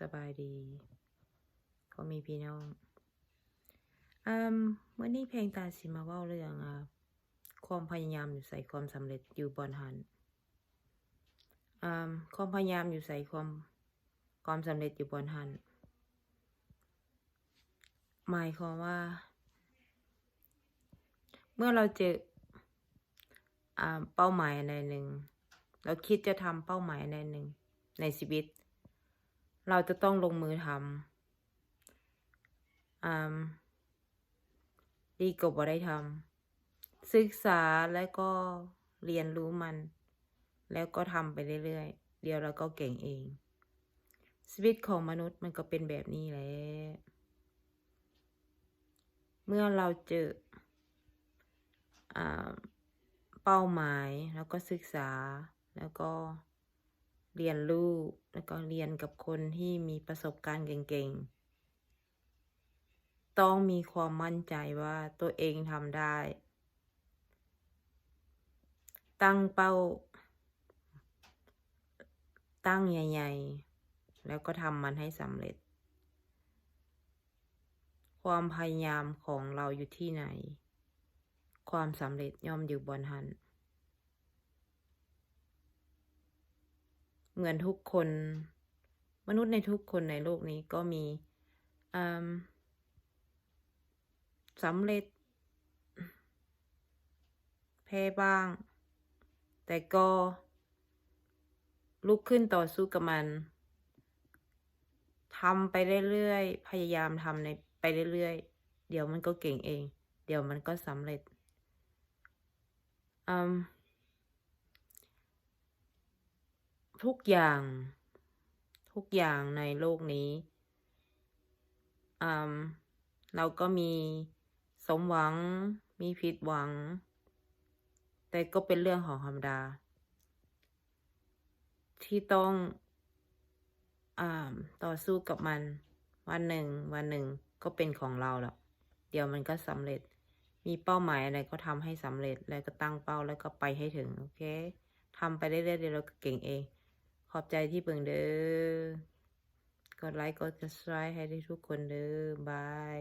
สบายดีก็มีพี่น้องอืมเมื่อนี้เพลงตาสิมาว้าเรื่องอะความพยายามอยู่ใส่ความสำเร็จอยู่บนหันอืมความพยายามอยู่ใส่ความความสำเร็จอยู่บนหันหมายความว่า เมื่อเราเจออ่าเป้าหมายในหนึ่ง เราคิดจะทำเป้าหมายในหนึ่งในชีวิต เราจะต้องลงมือทำอดีกว่าได้ทำศึกษาแล้วก็เรียนรู้มัน แล้วก็ทำไปเรื่อยๆ เดี๋ยวเราก็เก่งเอง ชีวิตของมนุษย์มันก็เป็นแบบนี้แหละเมื่อเราเจออเป้าหมายแล้วก็ศึกษาแล้วก็ เรียนรู้แล้วก็เรียนกับคนที่มีประสบการณ์เก่งๆ ต้องมีความมั่นใจว่าตัวเองทำได้ ตั้งเป้า ตั้งใหญ่ๆ แล้วก็ทำมันให้สำเร็จ ความพยายามของเราอยู่ที่ไหน ความสำเร็จย่อมอยู่บนหัน เหมือนทุกคน มนุษย์ในทุกคนในโลกนี้ก็มีสำเร็จ แพ้บ้าง แต่ก็ลุกขึ้นต่อสู้กับมันทำไปเรื่อยๆ พยายามทำในไปเรื่อยๆ เดี๋ยวมันก็เก่งเอง เดี๋ยวมันก็สำเร็จอืม ทุกอย่าง ทุกอย่างในโลกนี้อืมเราก็มีสมหวัง มีผิดหวัง แต่ก็เป็นเรื่องของธรรมดา ที่ต้องอ่าต่อสู้กับมัน วันหนึ่ง วันหนึ่งก็เป็นของเราแล้วเดี๋ยวมันก็สำเร็จ มีเป้าหมายอะไรก็ทำให้สำเร็จ แล้วก็ตั้งเป้าแล้วก็ไปให้ถึง โอเคทำไปเรื่อยๆเดี๋ยวเราก็เก่งเอง ขอบใจที่เบิ่งเด้อ กดไลค์ กดซับสไครต์ให้ได้ทุกคนเด้อบาย